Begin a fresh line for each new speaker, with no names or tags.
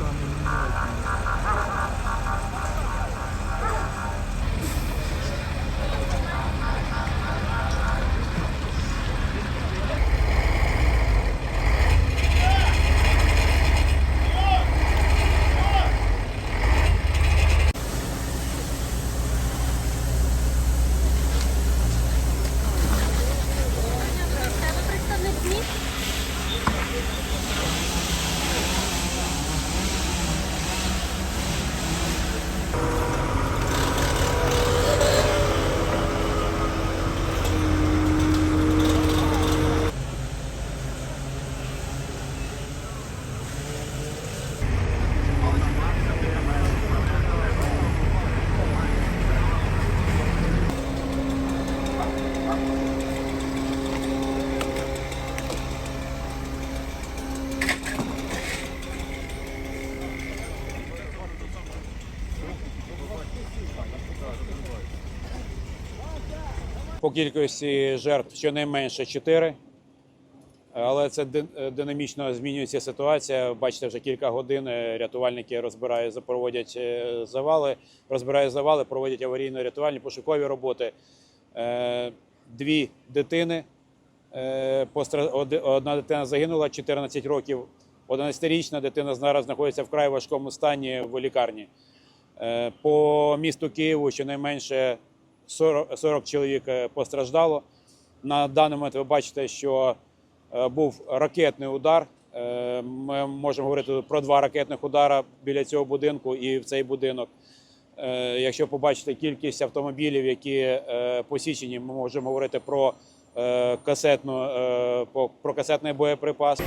তো আমি По кількості жертв щонайменше 4. Але це е, динамічно змінюється ситуація. Бачите, вже кілька годин е, рятувальники розбирають, проводять е, завали, розбирають завали, проводять аварійно-рятувальні пошукові роботи. Дві дитини. Одна дитина загинула 14 років. 11-річна дитина зараз знаходиться в край важкому стані в лікарні. По місту Києву щонайменше 40, 40 чоловік е, постраждало. На даний момент ви бачите, що е, був ракетний удар. Е, Ми можемо говорити про два ракетних удара біля цього будинку і в цей будинок. Якщо побачите кількість автомобілів, які посічені, ми можемо говорити про касетну про касетний боєприпас.